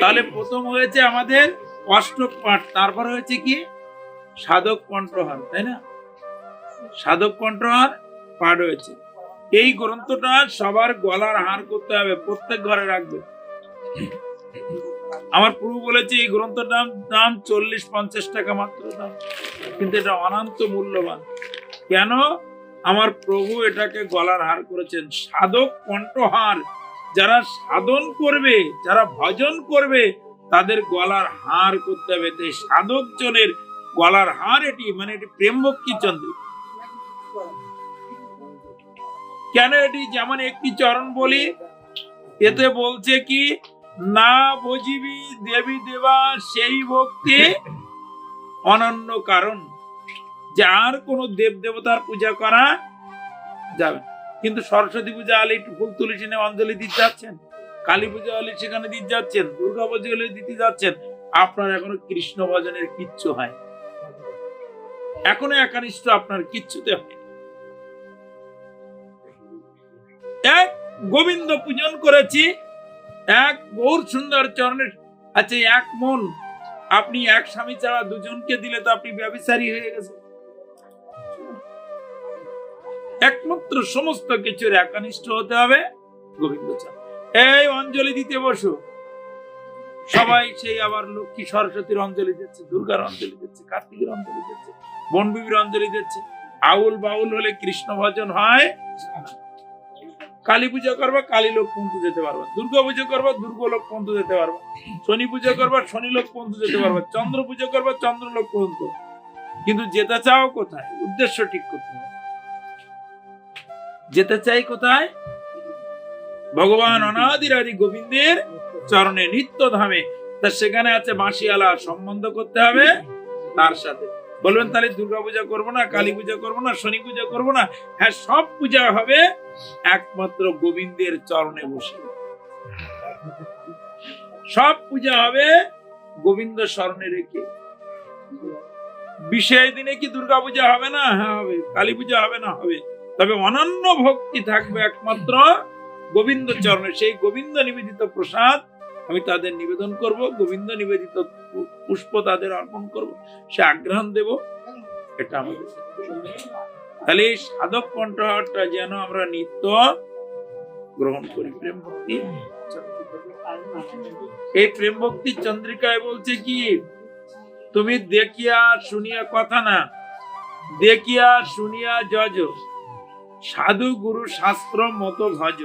তাহলে প্রথম হয়েছে আমাদের অষ্টক পাঠ তারপর হয়েছে কি? সাধক কণ্ঠহার, তাই না? সাধক কণ্ঠহার পাঠ হয়েছে। এই গ্রন্থটা সবার গলার হার করতে হবে, প্রত্যেক ঘরে রাখবে। আমার প্রভু বলেছে, এই গ্রন্থটার দাম চল্লিশ, পঞ্চাশ টাকা মাত্র দাম। কিন্তু এটা অনন্ত মূল্যবান। কেন? আমার প্রভু এটাকে গলার হার করেছেন। সাধক কণ্ঠহার যারা সাধন করবে, যারা ভজন করবে, তাদের গলার হার করতে হবে তাই সাধক জনের গলার হার এটি মানে এটি প্রেম ভক্তি কেন এটি যেমন একটি চরণ বলি, এতে বলছে কি, না বুঝিবি দেবী দেবা সেই ভক্তি অনন্য কারণ, যে আর কোনো দেব দেবতার পূজা করা যাবে। কিন্তু সরস্বতী পূজা হলে একটু ফুল তুলসী নিয়ে অঞ্জলি দিতে যাচ্ছেন, কালী পূজা হলে সেখানে দিতে যাচ্ছেন, দুর্গা পূজা হলে দিতে যাচ্ছেন, আপনার এখনও কৃষ্ণ ভজনের কিচ্ছু হয় এখনও একানিষ্ঠ আপনার কিচ্ছুতে হয় এক গোবিন্দ পূজন করেছি, এক গৌর সুন্দর চরণের আচ্ছা এক মন, আপনি এক স্বামী ছাড়া দুজনকে দিলে তো আপনি ব্যবসারী হয়ে গেছে একমাত্র সমস্ত কিছুর একানিষ্ঠ হতে হবে গোবিন্দ এই অঞ্জলি দিতে বসো। সবাই সেই আবার লক্ষ্মী সরস্বতীর অঞ্জলি দিচ্ছে, দুর্গার অঞ্জলি দিচ্ছে, কার্তিকের অঞ্জলি দিচ্ছে, বনবিবির অঞ্জলি দিচ্ছে। আউল বাউল হলে কৃষ্ণ ভজন হয়। কালী পূজা করবা, কালী লোক পন্তু যেতে পারবা। দুর্গা পুজো করবা, দুর্গা লোক পন্তু যেতে পারবা। শনি পূজা করবা, শনি লোক পন্তু যেতে পারবা। চন্দ্র পুজো করবা, চন্দ্র লোক পন্তু কিন্তু যেতে চাও কোথায়? উদ্দেশ্য ঠিক করতে হবে। যেতে চাই কোথায়? ভগবান অনাদির আদি গোবিন্দের চরণে নিত্য ধামে। তা সেখানে আছে বাঁশিয়ালা সম্বন্ধ করতে হবে তার সাথে। বলবেন, তাহলে দুর্গা পূজা করব না, কালী পূজা করব না, শনি পূজা করব না? হ্যাঁ সব পূজা হবে একমাত্র গোবিন্দের চরণে বসে। সব পূজা হবে গোবিন্দ স্মরণে রেখে। বিশেষ দিনে কি দুর্গা পূজা হবে না? হ্যাঁ হবে। কালী পূজা হবে না? হবে। তবে অনন্য ভক্তি থাকবে একমাত্র গোবিন্দ চরণে সেই গোবিন্দ নিবেদিত প্রসাদ আমি তাদের নিবেদন করব, গোবিন্দ নিবেদিত পুষ্প তাদের অর্পণ করব, সে আগ্রহণ দেব। এটা আমাদের তাহলে এই সাধক কণ্ঠটা যেন আমরা নিত্য গ্রহণ করি। প্রেম ভক্তি। এই প্রেম ভক্তি চন্দ্রিকায় বলছে কি, তুমি দেখিয়া শুনিয়া কথা না, দেখিয়া শুনিয়া যজ। সাধু গুরু শাস্ত্র মতো ভজ।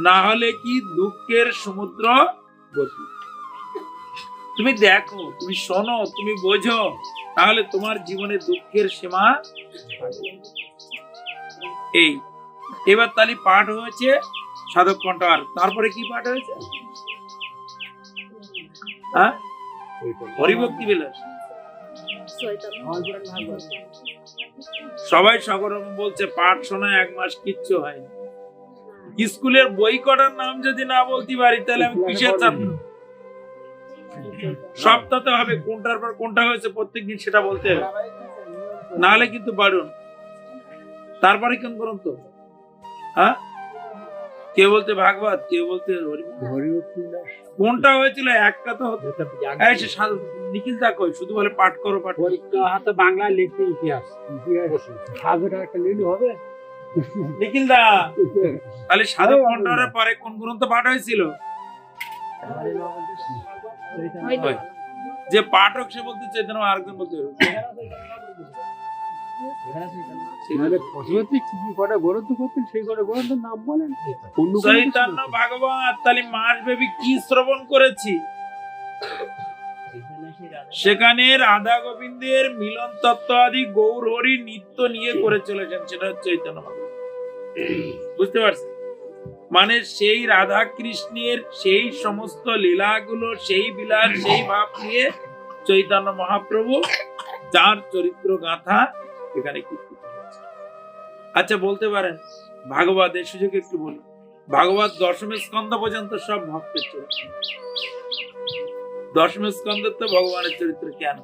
না হলে কি দুঃখের সমুদ্র গতি? তুমি দেখো তুমি শোনো তুমি বোঝো তাহলে তোমার জীবনে দুঃখের সীমা এই এবার তাহলে পাঠ হয়েছে সাধক কণ্ঠার তারপরে কি পাঠ হয়েছে? হ্যাঁ? হরিভক্তি বিলাস। সবাই সকরকম বলছে, পাঠ শোনা এক মাস কিচ্ছু হয়নি। স্কুলের বই কটার নাম যদি না বলতে পারি, তাহলে আমি কিসের ছাত্র? সপ্তাহে হবে, কোনটার পর কোনটা হয়েছে প্রত্যেকদিন সেটা বলতে হবে। নাহলে কিন্তু বাড়ুন তারপরে কোন তো? হ্যাঁ? কে বলতে ভাগবত? কে বলতে কোনটা হয়েছিল? একটা তো নিখিল দা কই? শুধু বলে পাঠ করো পাঠ। পরীক্ষা হাতে বাংলা লিখতে ইতিহাস। ইতিহাস। সাধুটা একটা লিখলে হবে? নিখিল দা তাহলে সাধু কণ্ঠরের পরে কোন গ্রন্থ পাঠ হয়েছিল? যে পাঠক সে বলতে চৈতন্য আরেকজন বলতে সেখানে রাধা গোবিন্দের মিলন তত্ত্ব আদি গৌর হরি নিত্য নিয়ে করে চলেছেন সেটা হচ্ছে চৈতন্য বুঝতে পারছেন? মানে সেই রাধা কৃষ্ণের সেই সমস্ত লীলাগুলো সেই বিলাস সেই ভাব নিয়ে চৈতন্য মহাপ্রভু যার চরিত্র গাথা এখানে হয়েছে। আচ্ছা বলতে পারেন ভাগবত এর সুযোগে একটু বলি ভাগবত দশম স্কন্ধ পর্যন্ত সব ভক্তের চরিত্র। দশম স্কন্ধের তো ভগবানের চরিত্র কেন?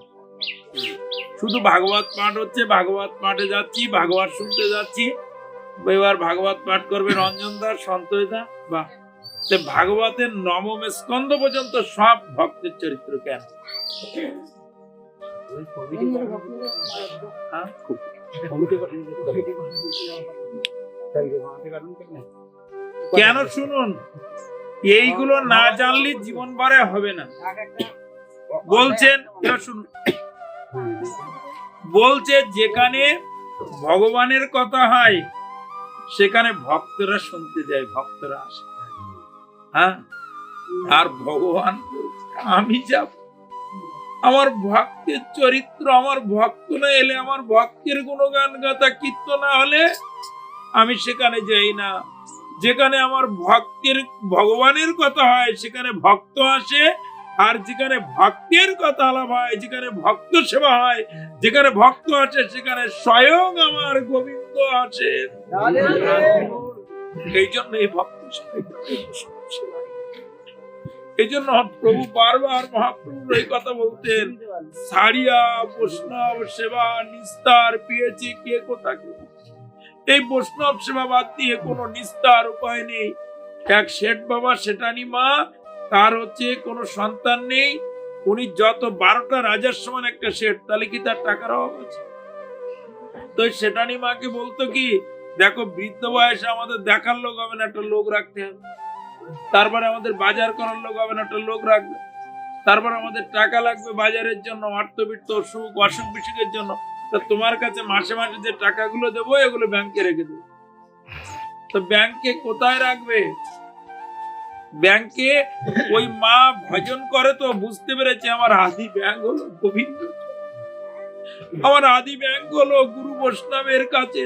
শুধু ভাগবত পাঠ হচ্ছে, ভাগবত পাঠে যাচ্ছি, ভাগবত শুনতে যাচ্ছি। এবার ভাগবত পাঠ করবে রঞ্জন দাস সন্তোষ দা বা ভাগবতের নবম স্কন্ধ পর্যন্ত সব ভক্তের চরিত্র কেন? কেন শুনুন? এইগুলো না জানলে জীবন বারে হবে না। বলছেন শুনুন? বলছে যেখানে ভগবানের কথা হয় সেখানে ভক্তরা শুনতে যায় ভক্তরা আসে হ্যাঁ? আর ভগবান আমি যাব আমার ভক্তের চরিত্র আমার ভক্ত না এলে আমার ভক্তের গুণগান গাথা কীর্তন না হলে আমি সেখানে যাই না। যেখানে আমার ভক্তের ভগবানের কথা হয় সেখানে ভক্ত আসে। আর যেখানে ভক্তের কথা আলাপ হয় যেখানে ভক্ত সেবা হয় যেখানে ভক্ত আছে সেখানে স্বয়ং আমার গোবিন্দ আছেন এই জন্য এই ভক্ত সেবা এই জন্য প্রভু বারবার মহাপ্রভু এই কথা বলতেন সারিয়া বৈষ্ণব সেবা নিস্তার পেয়েছে কে কোথাকে? এই বৈষ্ণব সেবা বাদ দিয়ে কোনো নিস্তার উপায় নেই। এক শেঠ বাবা সেটানি মা তার হচ্ছে কোনো সন্তান নেই। উনি যত বারোটা রাজার সমান একটা শেঠ তাহলে কি তার টাকার অভাব আছে? তো সেটানি মাকে বলতো কি দেখো বৃদ্ধ বয়সে আমাদের দেখার লোক হবে না একটা লোক রাখতে হবে। তারপরে আমাদের বাজার করার লোক হবে না, একটা লোক রাখবে। তারপর আমাদের টাকা লাগবে বাজারের জন্য, অর্থবিত্ত, সুখ, অসুখ, বিসুখের জন্য। তোমার কাছে মাসে মাসে যে টাকাগুলো দেবো, এগুলো ব্যাংকে রেখে দেবো। তো ব্যাংকে কোথায় রাখবে? ব্যাংকে ওই মা ভজন করে তো বুঝতে পেরেছে, আমার আদি ব্যাংক হলো গোবিন্দ। আমার আদি ব্যাংক হলো গুরু বৈষ্ণবের কাছে।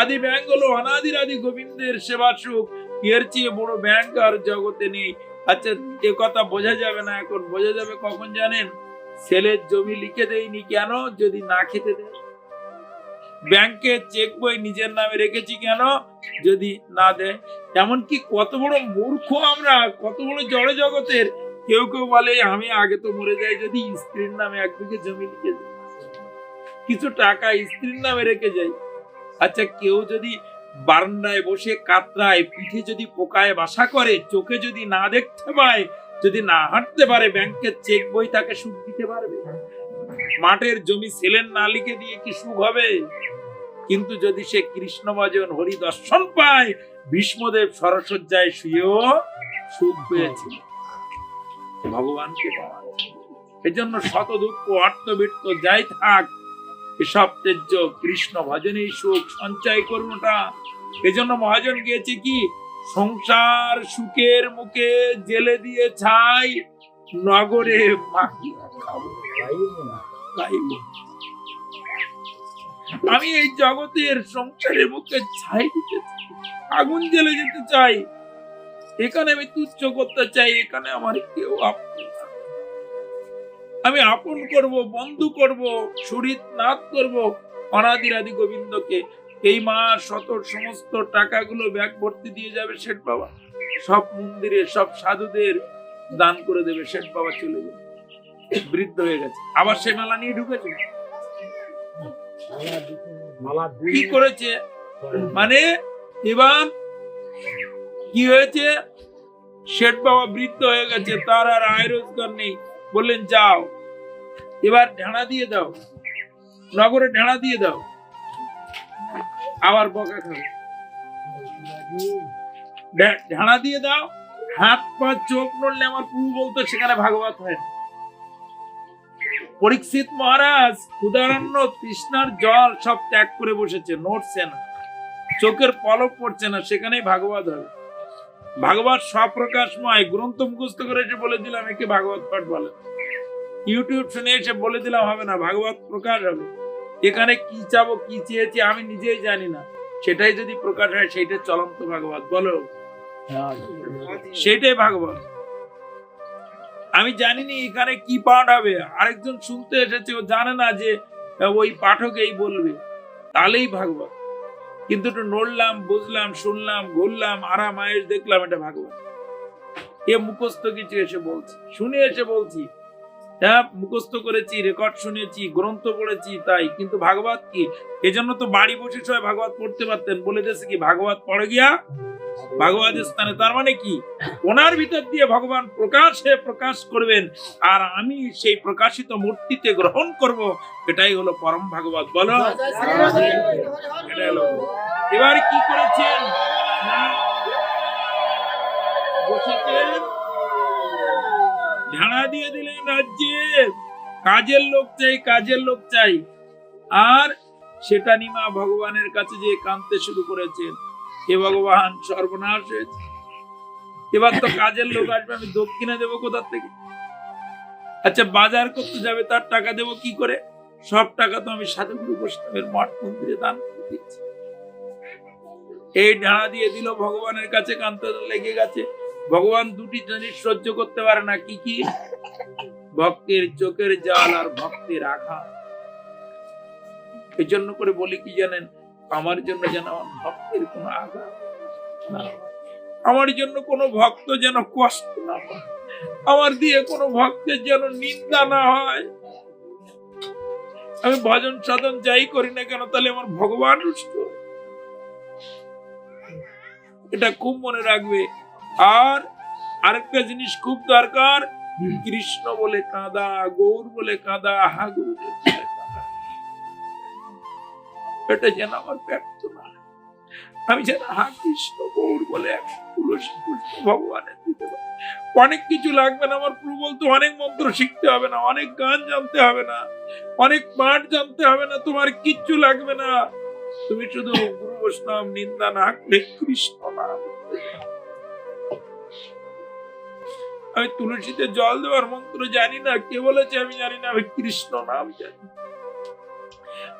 আদি ব্যাংক হলো অনাদির আদি গোবিন্দের সেবা সুখ। এর চেয়ে বড় ব্যাংক জগতে নেই। আচ্ছা এ কথা বোঝা যাবে না এখন। বোঝা যাবে কখন জানেন? ছেলের জমি লিখে দেয়নি কেন? যদি না খেতে দেয়? ব্যাংকে চেক বই নিজের নামে রেখেছি কেন? যদি না দেয়? এমনকি কত বড় মূর্খ আমরা, কত বড় জড় জগতের। কেউ কেউ বলে, আমি আগে তো মরে যাই যদি স্ত্রীর নামে এক বিঘে জমি লিখে যাই কিছু টাকা স্ত্রীর নামে রেখে যাই। আচ্ছা কেউ যদি বারান্দায় বসে কাতরায়, পিঠে যদি পোকায় বাসা করে, চোখে যদি না দেখতে পায়, যদি না হাঁটতে পারে, ব্যাংকের চেক বই তাকে সুখ দিতে পারবে? মাঠের জমি ছেলের না লিখে দিয়ে কি সুখ হবে? কিন্তু যদি সে কৃষ্ণ ভজন হরি দর্শন পায়, ভীষ্মদেব সরসজ্জায় শুয়েও সুখ পেয়েছে। ভগবানকে পাওয়া। এজন্য শত দুঃখ অর্থবৃত্ত যাই থাক, এসব তেজ্য কৃষ্ণ ভজনেই সুখ, সঞ্চয় করুন ওটা এজন্য মহাজন গিয়েছে কি? সংসার সুখের মুখে জেলে দিয়ে ছাই নগরে আমি এই জগতের সংসারের মুখে ছাই দিতে আগুন জ্বেলে যেতে চাই। এখানে আমি তুচ্ছ করতে চাই, এখানে আমার কেউ আমি আপন করব, বন্ধু করব সুরিত নাথ করব, অনাদিরাদি গোবিন্দকে এই মাস শত সমস্ত টাকাগুলো ব্যাগ ভর্তি দিয়ে যাবে শেঠ বাবা। সব মন্দিরে, সব সাধুদের দান করে দেবে, শেঠ বাবা চলে যাবে। বৃদ্ধ হয়ে গেছে। আবার সে মেলা নিয়ে ঢুকেছে? কি করেছে? মানে এবার কি হয়েছে? শেঠ বাবা বৃদ্ধ হয়ে গেছে, তার আর আয় রোজগার নেই। বললেন, যাও। এবার ঢেড়া দিয়ে দাও। নগরে ঢেড়া দিয়ে দাও। আবার বকা খাবে। ঢেড়া দিয়ে দাও। হাত পা, চোখ নড়লে আমার প্রভু বলতো, সেখানে ভাগবত হয় না। পরীক্ষিত মহারাজ ক্ষুদারণ্য তৃষ্ণার জল সব ত্যাগ করে বসেছে, নড়ছে না। চোখের পলক পড়ছে না, সেখানেই ভাগবত হবে। ভাগবত স্বপ্রকাশময়, গ্রন্থ মুখস্থ করে এসে বলে দিলাম, একে ভাগবত পাঠ বলে। ইউটিউব শুনে এসে বলে দিলাম, হবে না, ভাগবত প্রকাশ হবে। এখানে কি চাবো, কি চেয়েছি আমি নিজেই জানি না। সেটাই যদি প্রকাশ হয় সেইটা চলন্ত ভাগবত, বলো। সেটাই ভাগবত। আমি জানিনি এখানে কি পাঠ হবে। আরেকজন শুনতে এসেছে, ও জানে না যে ওই পাঠক এই বলবে। তাহলেই ভাগবত। কিন্তু একটু নড়লাম, বুঝলাম, শুনলাম, ঘুরলাম, আরাম আয়েস দেখলাম এটা ভাগবত। এ মুখস্থ কিছু এসে বলছি। শুনে এসে বলছি হ্যাঁ মুখস্থ করেছি রেকর্ড শুনেছি গ্রন্থ পড়েছি তাই। কিন্তু ভাগবত কি? এজন্য তো বাড়ি বসে সবাই ভাগবত পড়তে পারতেন। বলে দিয়েছে কি ভাগবত পড়ে গিয়া ভাগবত স্থানে। তার মানে কি? ওনার ভিতর দিয়ে ভগবান প্রকাশে প্রকাশ করবেন। আর আমি সেই প্রকাশিত মূর্তিতে গ্রহণ করব। এটাই হলো পরম ভাগবত। বলো। এবার কি করেছেন? না, ঝাড়া দিয়ে দিলেন রাজ্যে। কাজের লোক চাই, কাজের লোক চাই। আর সেটা নিমা ভগবানের কাছে যে কাঁদতে শুরু করেছেন। হে ভগবান, সর্বনাশ হয়েছে। এবার তো কাজের লোক আসবে, আমি দক্ষিণা দেবো কোথার থেকে? আচ্ছা বাজার করতে যাবে, তার টাকা দেবো কি করে? সব টাকা তো আমি সাধুগুরু বৈষ্ণবের মঠ মন্দিরে দান করে দিয়েছি। এই ঢাড়া দিয়ে দিল, ভগবানের কাছে কান্ত লেগে গেছে। ভগবান দুটি জিনিস সহ্য করতে পারে না, কি কি? ভক্তের চোখের জল আর ভক্তের আঘাত। এই জন্য করে বলি কি জানেন, আমার জন্য যেন আমার ভক্তের কোনো আঘাত আমার জন্য কোনো ভক্ত যেন কষ্ট না আমার দিয়ে কোনো ভক্তের যেন নিন্দা না হয়। আমি ভজন সাধন যাই করি না কেন, তাহলে আমার ভগবান এটা খুব মনে রাখবে আর আরেকটা জিনিস খুব দরকার, কৃষ্ণ বলে কাঁদা, গৌর বলে কাঁদা হা বলে এটা যেন আমার ব্যক্ত না আমি যেন হা কৃষ্ণ, গৌর বলে তুলসী পুষ্প ভগবানের দিতে অনেক কিছু লাগবে না আমার প্রভু বলতো, অনেক মন্ত্র শিখতে হবে না, অনেক গান জানতে হবে না, অনেক পাঠ জানতে হবে না, তোমার কিচ্ছু লাগবে না। তুমি শুধু গুরু বৈষ্ণব নিন্দা না কৃষ্ণ নাম আমি তুলসীতে জল দেওয়ার মন্ত্র জানি না। কে বলেছে আমি জানি না। আমি কৃষ্ণ নাম জানি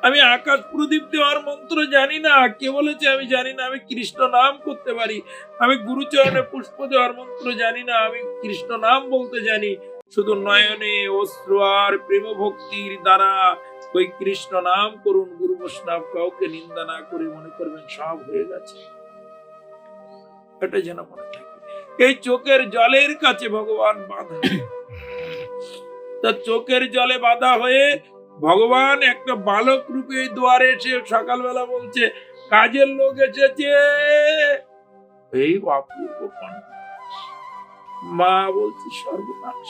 আমি আকাশ প্রদীপ দেওয়ার মন্ত্র জানি না। কে বলেছে আমি জানি না। আমি কৃষ্ণ নাম করতে পারি। আমি গুরুচরণে পুষ্প দেওয়ার মন্ত্র জানি না। আমি কৃষ্ণ নাম বলতে জানি। শুধু নয়নে অশ্র আর প্রেম ভক্তির দ্বারা ওই কৃষ্ণ নাম করুন। গুরু বৈষ্ণব, কাউকে নিন্দা না করে মনে করবেন, সব হয়ে গেছে। এটা যেন মনে থাকে। এই চোখের জলের কাছে ভগবান বাধা। তা চোখের জলে বাধা হয়ে ভগবান একটা বালক রূপে দুয়ারে এসে সকালবেলা বলছে, কাজের লোক এসেছে। এই অপূর্ব। মা বলছে, সর্বনাশ।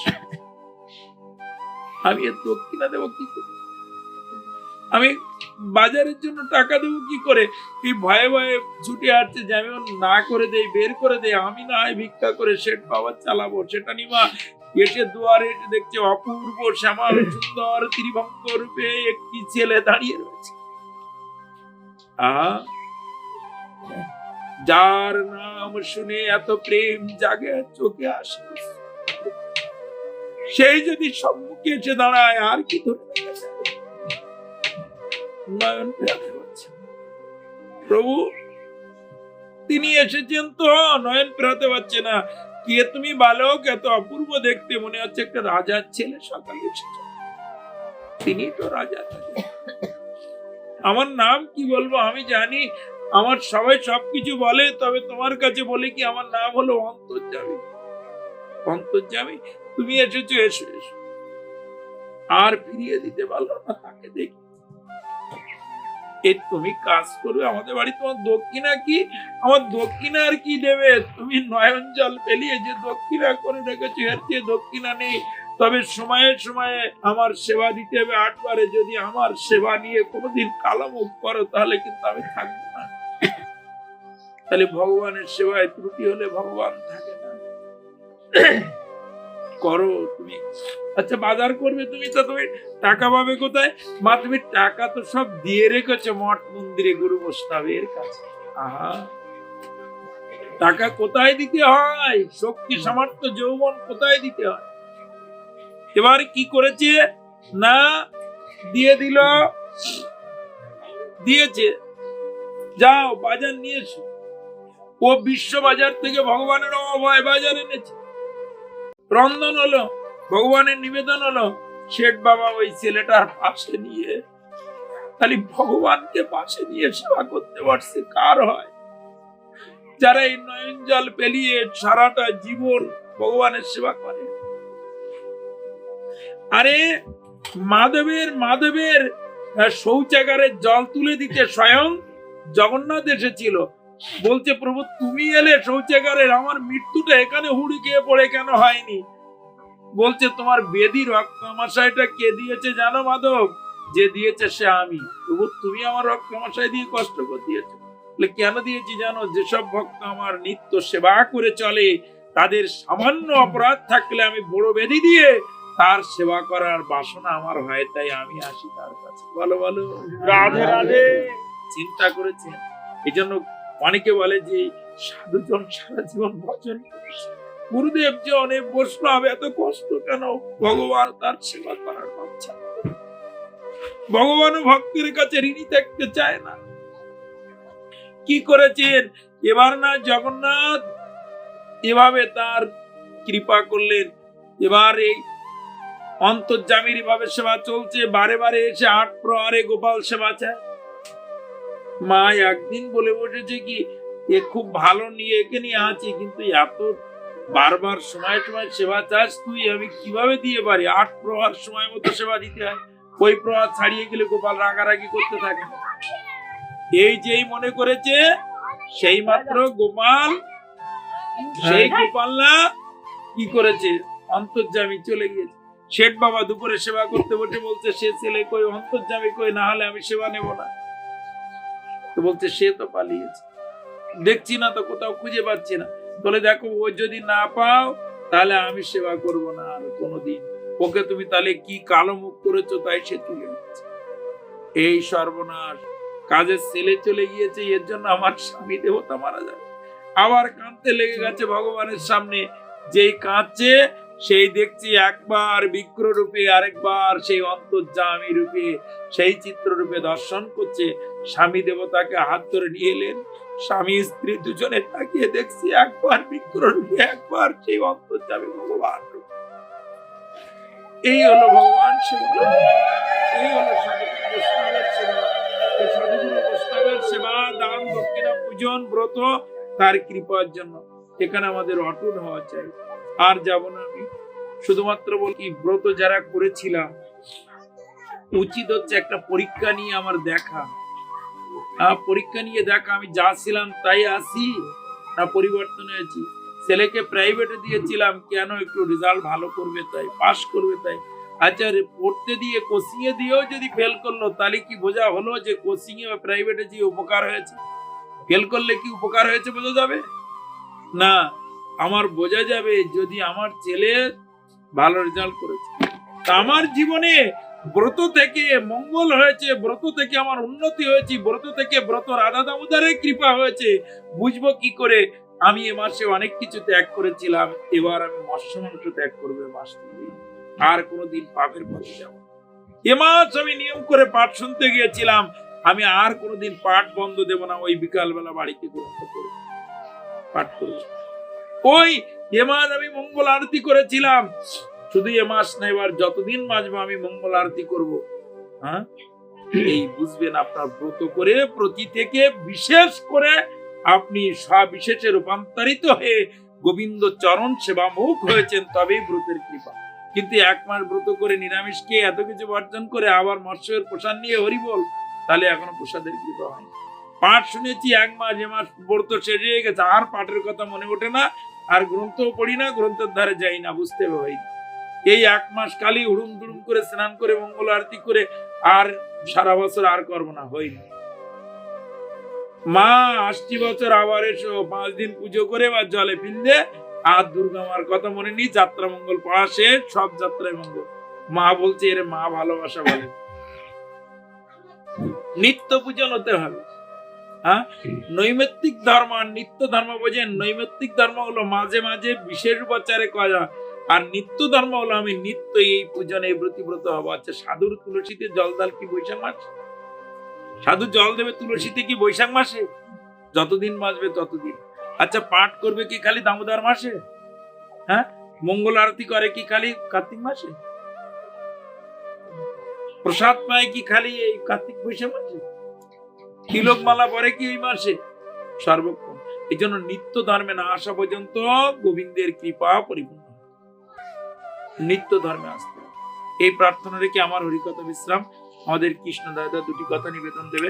আমি এর দক্ষিণা দেবো কি করে? আমি বাজারের জন্য টাকা দেবো কি করে? এই ভয়ে ভয়ে ছুটে আসছে যে আমি না করে দেই বের করে দেই আমি না হয় ভিক্ষা করে সেট পাওয়ার চালাবো। সেটা নিমা এসে দুয়ারে এসে দেখছে অপূর্ব সুন্দর ত্রিভঙ্গ রূপে একটি ছেলে দাঁড়িয়ে রয়েছে। যার নাম শুনে এত প্রেম জাগে, চোখে আসে সেই যদি সম্মুখে এসে দাঁড়ায়, আর কি ধরে রাখা যায়? নয়ন ফেরাতে পারছে প্রভু, তিনি এসেছেন তো, নয়ন ফেরাতে পারছে না। কে তুমি বালক এত অপূর্ব দেখতে? মনে হচ্ছে একটা রাজার ছেলে সকালে এসেছে। তিনি তো রাজা। আমার নাম কি বলব? আমি জানি। আমার সবাই সবকিছু বলে, তবে তোমার কাছে বলে কি, আমার নাম হলো অন্তর্জামী অন্তর্জামী তুমি এসেছ, এসো এসো। আর ফিরিয়ে দিতে পারল না, তাকে দেখি এ তুমি কাজ করবে, আমাদের বাড়ি তোমার দক্ষিণা কি? আমার দক্ষিণা আর কি দেবে? তুমি নয়ন জল পেলিয়ে যে দক্ষিণা করে রেখেছো, এর চেয়ে দক্ষিণা নেই। তবে সময়ে সময়ে আমার সেবা দিতে হবে। আটবারে যদি আমার সেবা নিয়ে কোনোদিন কালামুখ করো, তাহলে কিন্তু আমি থাকব না। তাহলে ভগবানের সেবায় ত্রুটি হলে ভগবান থাকে না। করো তুমি। আচ্ছা বাজার করবে তুমি তো, তুমি টাকা পাবে কোথায়? মা, তুমি টাকা তো সব দিয়ে রেখেছো মঠ মন্দিরে, গুরু বৈষ্ণবের কাছে। আহা। টাকা কোথায় দিতে হয়? শক্তি, সামর্থ্য, যৌবন কোথায় দিতে হয়? এবার কি করেছে? না, দিয়ে দিল। দিয়েছে। যাও, বাজার নিয়ে এসো। ও বিশ্ব বাজার থেকে ভগবানের অভয় বাজার এনেছে। রন্ধন হলো, ভগবানের নিবেদন হলো, শেঠ বাবা ওই ছেলেটার পাশে নিয়ে, খালি ভগবানকে পাশে নিয়ে সেবা করতে পারছে, কার হয়? যারা এই নয়ন জল পেলিয়ে সারাটা জীবন ভগবানের সেবা করে। আরে, মাধবের মাধবের শৌচাগারের জল তুলে দিতে স্বয়ং জগন্নাথ এসেছিল। বলছে প্রভু তুমি এলে শৌচাগারের আমার মৃত্যুটা এখানে হুড়ি খেয়ে পড়ে কেন হয়নি? বলছে তোমার বেদি রক্ত আমাশাইটা কে দিয়েছে জানো মাধব? যে দিয়েছে সে আমি। প্রভু তুমি আমার রক্ত আমাশাই দিয়ে কষ্ট করে দিয়েছ। কেন দিয়েছি জানো? যেসব ভক্ত আমার নিত্য সেবা করে চলে তাদের সামান্য অপরাধ থাকলে আমি বড় বেদি দিয়ে তার সেবা করার বাসনা আমার হয় তাই আমি আসি তার কাছে। বলো বলো। রাধে রাধে। চিন্তা করেছেন? এই জন্য অনেকে বলে যে সাধুজন সারা জীবন ভজন। গুরুদেব যে অনেক বৈষ্ণব, এত কষ্ট কেন? ভগবান তার সেবা করার বাচ্চা। ভগবানও ভক্তের কাছে ঋণী থাকতে চায় না। কি করেছেন? এবার না জগন্নাথ এভাবে তার কৃপা করলেন। এবার এই অন্তর্জামীর ভাবে সেবা চলছে। বারে বারে এসে আট প্রহারে গোপাল সেবা চায়। মা একদিন বলে বসেছে কি এ খুব ভালো নিয়ে একে নিয়ে আছি কিন্তু এত বারবার সময় সময় সেবা চাস তুই আমি কীভাবে দিয়ে পারি? আট প্রহার সময় মতো সেবা দিতে হয়। ওই প্রহার ছাড়িয়ে গেলে গোপাল রাগারাগি করতে থাকে। এই যেই মনে করেছে সেই মাত্র গোপাল সেই গোপাল না কি করেছে? অন্তর্জামী চলে গিয়েছে। শেঠ বাবা দুপুরে সেবা করতে বসে বলছে সে ছেলে কই? অন্তর্জামী কই? না হলে আমি সেবা নেব না। তো বলছে, সে তো পালিয়েছে। দেখছি না তো কোথাও, খুঁজে পাচ্ছি না। বলে, দেখো, ও যদি না পাও, তাহলে আমি সেবা করব না আর কোনোদিন। ওকে তুমি তাহলে কি কালো মুখ করেছ তাই সে তুলে নিচ্ছে। এই সর্বনাশ। কাজের ছেলে চলে গিয়েছে, এর জন্য আমার স্বামী দেবতা মারা যাবে। আবার কাঁদতে লেগে গেছে ভগবানের সামনে। যেই কাঁদছে সেই দেখছি একবার বিক্র রূপে আরেকবার সেই অন্তর্জামী রূপে, সেই চিত্র রূপে দর্শন করছে। স্বামী দেবতাকে হাত ধরে নিয়ে এলেন। স্বামী, স্ত্রী দুজনে তাকিয়ে দেখছি একবার বিক্র রূপে একবার সেই অন্তর্জামী ভগবান এই হলো ভগবান সেবা এই হলো সাধুগুরু সেবা। সাধুগুরু সেবা, দান, দক্ষিণা, পূজন, ব্রত, তার কৃপার জন্য। এখানে আমাদের অটুট হওয়া চাই। আর যাব না আমি। শুধুমাত্র বল বলি ব্রত যারা করেছিলাম উচিত হচ্ছে একটা পরীক্ষা নিয়ে আমার দেখা। পরীক্ষা নিয়ে দেখা, আমি যা ছিলাম তাই আসি না পরিবর্তন হয়েছি। ছেলেকে প্রাইভেটে দিয়েছিলাম, কেন একটু রেজাল্ট ভালো করবে তাই পাস করবে তাই? আচ্ছা পড়তে দিয়ে কোচিং এ দিয়েও যদি ফেল করল, তাহলে কি বোঝা হলো যে কোচিং এ প্রাইভেটে যে উপকার হয়েছে? ফেল করলে কি উপকার হয়েছে বোঝা যাবে? না। আমার বোঝা যাবে যদি আমার ছেলে ভালো রেজাল্ট করেছে। আমার জীবনে ব্রত থেকে মঙ্গল হয়েছে, ব্রত থেকে আমার উন্নতি হয়েছে, ব্রত থেকে ব্রত রাধা দামোদরের কৃপা হয়েছে। বুঝব কি করে? আমি এ মাসে অনেক কিছু ত্যাগ করেছিলাম, এবার আমি মৎস্য মাংস ত্যাগ করবে মাস থেকে। আর কোনোদিন পাপের পথে যাব এ মাস আমি নিয়ম করে পাঠ শুনতে গিয়েছিলাম, আমি আর কোনোদিন পাঠ বন্ধ দেব না, ওই বিকালবেলা বাড়িতে গ্রন্থ করব পাঠ করব ওই, এ আমি মঙ্গল আরতি করেছিলাম। শুধু এ মাস না, এবার যতদিন বাঁচবো আমি মঙ্গল আরতি করব। হ্যাঁ? এই বুঝবেন আপনার ব্রত করে প্রতি থেকে বিশেষ করে আপনি সবিশেষে রূপান্তরিত হয়ে গোবিন্দ চরণ সেবা মুখ হয়েছেন, তবেই ব্রতের কৃপা। কিন্তু এক মাস ব্রত করে নিরামিষ খেয়ে এত কিছু বর্জন করে আবার মৎস্যের প্রসাদ নিয়ে হরি বল তাহলে এখনও প্রসাদের কৃপা হয়নি পাঠ শুনেছি, এক মাস, এ মাস ব্রত শেষ হয়ে গেছে, আর পাঠের কথা মনে ওঠে না। আর গ্রন্থও পড়ি না, গ্রন্থের ধারে যাই না, বুঝতে হয়নি এই এক মাস কালি হুড়ুম দুড়ুম করে স্নান করে, মঙ্গল আরতি করে আর সারা বছর আর করব না, হয়নি। মা আশটি বছর আবার এসো, পাঁচ দিন পুজো করে বা জলে ফিন্দে আর দুর্গা মার কথা মনে নি যাত্রা মঙ্গল পড়া শেষ সব যাত্রায় মঙ্গল। মা বলছে, এর মা, ভালোবাসা বলে। নিত্য পূজন হতে হবে। হ্যাঁ? নৈমিত্তিক ধর্ম আর নিত্য ধর্ম বোঝেন। নৈমিত্তিক ধর্ম হলো মাঝে মাঝে বিশেষ উপচারে করা যায়। আর নিত্য ধর্ম হলো আমি নিত্য এই পূজনে ব্রতিব্রত হব। আচ্ছা সাধুর তুলসীতে জল দাল কি বৈশাখ মাস? সাধু জল দেবে তুলসীতে কি বৈশাখ মাসে? যতদিন বাঁচবে ততদিন। আচ্ছা পাঠ করবে কি খালি দামোদর মাসে? হ্যাঁ? মঙ্গল আরতি করে কি খালি কার্তিক মাসে? প্রসাদ পায় কি খালি এই কার্তিক বৈশাখ মাসে? তিলক মালা পরে কি এই মাসে? সর্বক্ষণ। এই জন্য নিত্য ধর্মে না আসা পর্যন্ত গোবিন্দের কৃপা পরিপূর্ণ নিত্য ধর্মে আসতে এই প্রার্থনা রেখে আমার হরিকথা বিশ্রাম। আমাদের কৃষ্ণ দাদা দুটি কথা নিবেদন দেবে।